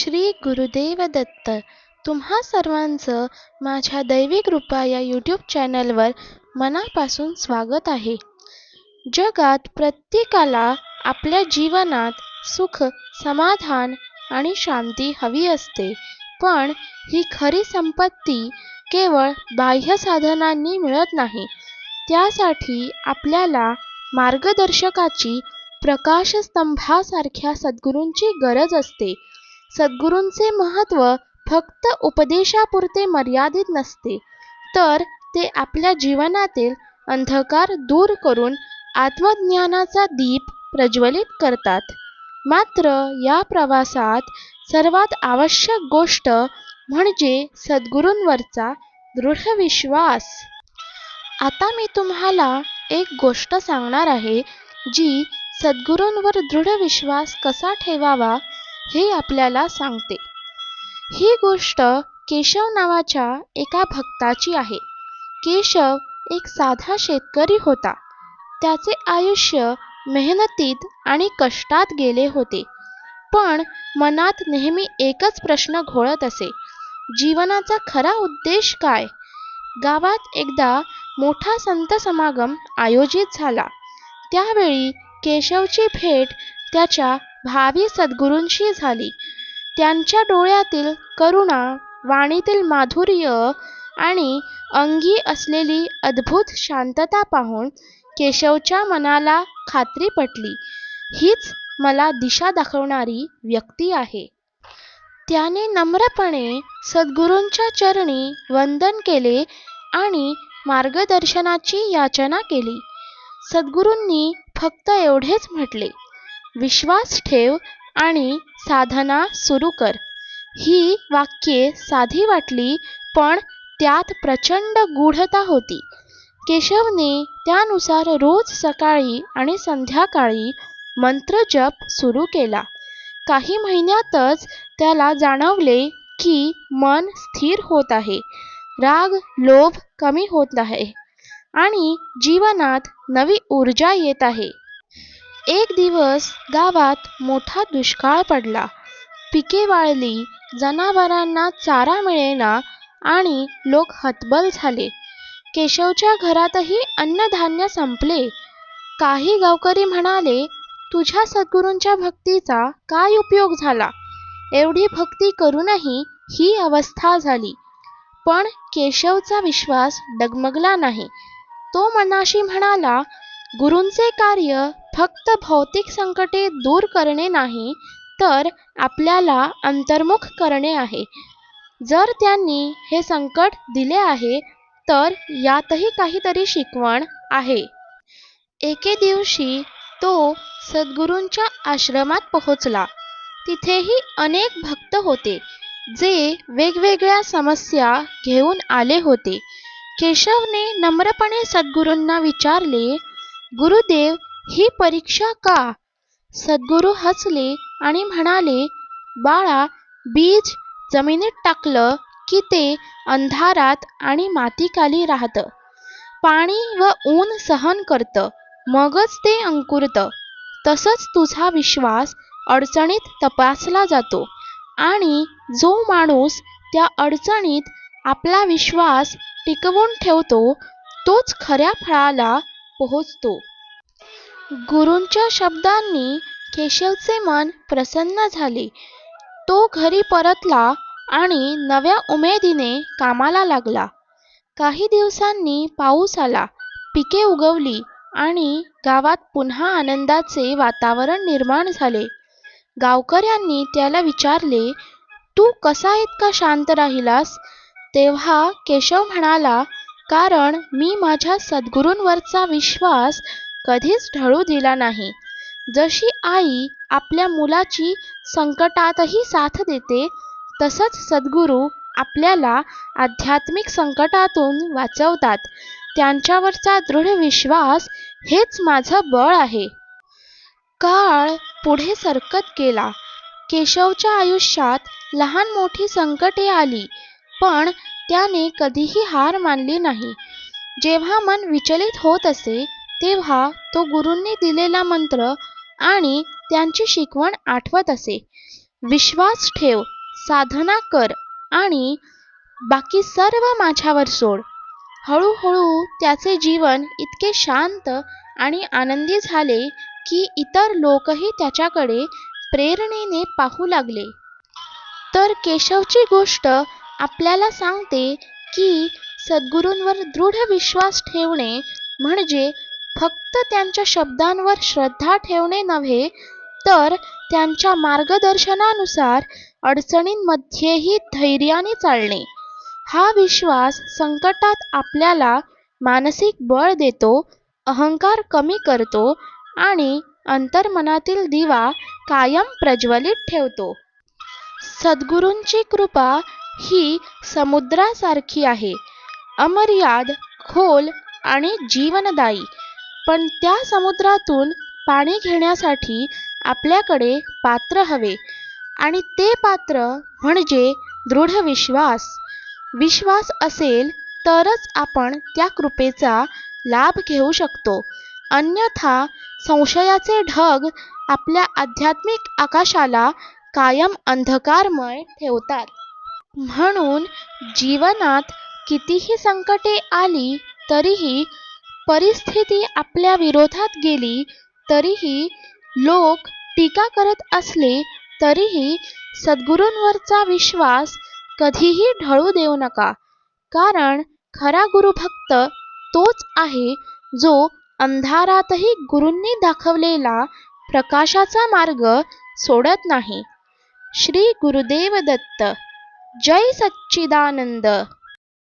श्री गुरुदेव दत्त. तुम्हा सर्वांचं माझ्या दैवी कृपा या यूट्यूब चॅनलवर मनापासून स्वागत आहे. जगात प्रत्येकाला आपल्या जीवनात सुख समाधान आणि शांती हवी असते. पण ही खरी संपत्ती केवळ बाह्य साधनांनी मिळत नाही. त्यासाठी आपल्याला मार्गदर्शकाची प्रकाशस्तंभासारख्या सद्गुरूंची गरज असते. सद्गुरूंचे महत्त्व फक्त उपदेशापुरते मर्यादित नसते तर ते आपल्या जीवनातील अंधकार दूर करून आत्मज्ञानाचा दीप प्रज्वलित करतात. मात्र या प्रवासात सर्वात आवश्यक गोष्ट म्हणजे सद्गुरूंवरचा दृढ विश्वास. आता मी तुम्हाला एक गोष्ट सांगणार आहे जी सद्गुरूंवर दृढ विश्वास कसा ठेवावा हे आपल्याला सांगते. ही गोष्ट केशव नावाच्या एका भक्ताची आहे. केशव एक साधा शेतकरी होता. त्याचे आयुष्य मेहनतीत आणि कष्टात गेले होते. पण मनात नेहमी एकच प्रश्न घोळत असे. जीवनाचा खरा उद्देश काय? गावात एकदा मोठा संत समागम आयोजित झाला. त्यावेळी केशवची भेट त्याच्या भावी सद्गुरूंशी झाली. त्यांच्या डोळ्यातील करुणा वाणीतील माधुर्य आणि अंगी असलेली अद्भुत शांतता पाहून केशवच्या मनाला खात्री पटली. हीच मला दिशा दाखवणारी व्यक्ती आहे. त्याने नम्रपणे सद्गुरूंच्या चरणी वंदन केले आणि मार्गदर्शनाची याचना केली. सद्गुरूंनी फक्त एवढेच म्हटले. विश्वास ठेव आणि साधना सुरू कर. ही वाक्ये साधी वाटली पण त्यात प्रचंड गूढता होती. केशवने त्यानुसार रोज सकाळी आणि संध्याकाळी मंत्रजप सुरू केला. काही महिन्यातच त्याला जाणवले की मन स्थिर होत आहे. राग लोभ कमी होत आहे आणि जीवनात नवी ऊर्जा येत आहे. एक दिवस गावात मोठा दुष्काळ पडला. पिके वाळली जनावरांना चारा मिळेना आणि लोक हतबल झाले. केशवच्या घरातही अन्नधान्य संपले. काही गावकरी म्हणाले तुझ्या सद्गुरूंच्या भक्तीचा काय उपयोग झाला? एवढी भक्ती करूनही ही अवस्था झाली. पण केशवचा विश्वास डगमगला नाही. तो मनाशी म्हणाला गुरूंचे कार्य फक्त भौतिक संकटे दूर करणे नाही तर आपल्याला अंतर्मुख करणे आहे. जर त्यांनी हे संकट दिले आहे तर यातही काहीतरी शिकवण आहे. एके दिवशी तो सद्गुरूंच्या आश्रमात पोहोचला. तिथेही अनेक भक्त होते जे वेगवेगळ्या समस्या घेऊन आले होते. केशवने नम्रपणे सद्गुरूंना विचारले गुरुदेव ही परीक्षा का? सद्गुरू हसले आणि म्हणाले बाळा बीज जमिनीत टाकलं की ते अंधारात आणि मातीखाली राहतं. पाणी व ऊन सहन करतं मगच ते अंकुरतं. तसंच तुझा विश्वास अडचणीत तपासला जातो आणि जो माणूस त्या अडचणीत आपला विश्वास टिकवून ठेवतो तोच खऱ्या फळाला पोहोचतो. गुरूंच्या शब्दांनी केशवचे मन प्रसन्न झाले. तो घरी परतला आणि नव्या उमेदीने कामाला लागला. काही दिवसांनी पाऊस आला पिके उगवली आणि गावात पुन्हा आनंदाचे वातावरण निर्माण झाले. गावकऱ्यांनी त्याला विचारले तू कसा इतका शांत राहिलास? तेव्हा केशव म्हणाला कारण मी माझ्या सद्गुरूंवरचा विश्वास कधीच ढळू दिला नाही. जशी आई आपल्या मुलाची संकटातही साथ देते तसंच सद्गुरू आपल्याला आध्यात्मिक संकटातून वाचवतात. त्यांच्यावरचा दृढ विश्वास हेच माझं बळ आहे. काळ पुढे सरकत गेला. केशवच्या आयुष्यात लहान मोठी संकटे आली पण त्याने कधीही हार मानली नाही. जेव्हा मन विचलित होत असे तेव्हा तो गुरूंनी दिलेला मंत्र आणि त्यांची शिकवण आठवत असे. विश्वास ठेव साधना कर आणि बाकी सर्व माझ्यावर सोड. हळूहळू त्याचे जीवन इतके शांत आणि आनंदी झाले की इतर लोकही त्याच्याकडे प्रेरणेने पाहू लागले. तर केशवची गोष्ट आपल्याला सांगते की सद्गुरूंवर दृढ विश्वास ठेवणे म्हणजे फक्त त्यांच्या शब्दांवर श्रद्धा ठेवणे नव्हे तर त्यांच्या मार्गदर्शनानुसार अडचणींमध्येही धैर्याने चालणे. हा विश्वास संकटात आपल्याला मानसिक बळ देतो अहंकार कमी करतो आणि अंतर्मनातील दिवा कायम प्रज्वलित ठेवतो. सद्गुरूंची कृपा ही समुद्रासारखी आहे. अमर्याद खोल आणि जीवनदायी. पण त्या समुद्रातून पाणी घेण्यासाठी आपल्याकडे पात्र हवे. आणि ते पात्र म्हणजे दृढ विश्वास. विश्वास असेल तरच आपण त्या कृपेचा लाभ घेऊ शकतो. अन्यथा संशयाचे ढग आपल्या आध्यात्मिक आकाशाला कायम अंधकारमय ठेवतात. म्हणून जीवनात कितीही संकटे आली तरीही परिस्थिती आपल्या विरोधात गेली तरीही लोक टीका करत असले तरीही सद्गुरूंवरचा विश्वास कधीही ढळू देऊ नका. कारण खरा गुरुभक्त तोच आहे जो अंधारातही गुरूंनी दाखवलेला प्रकाशाचा मार्ग सोडत नाही. श्री गुरुदेव दत्त जय सच्चिदानंद।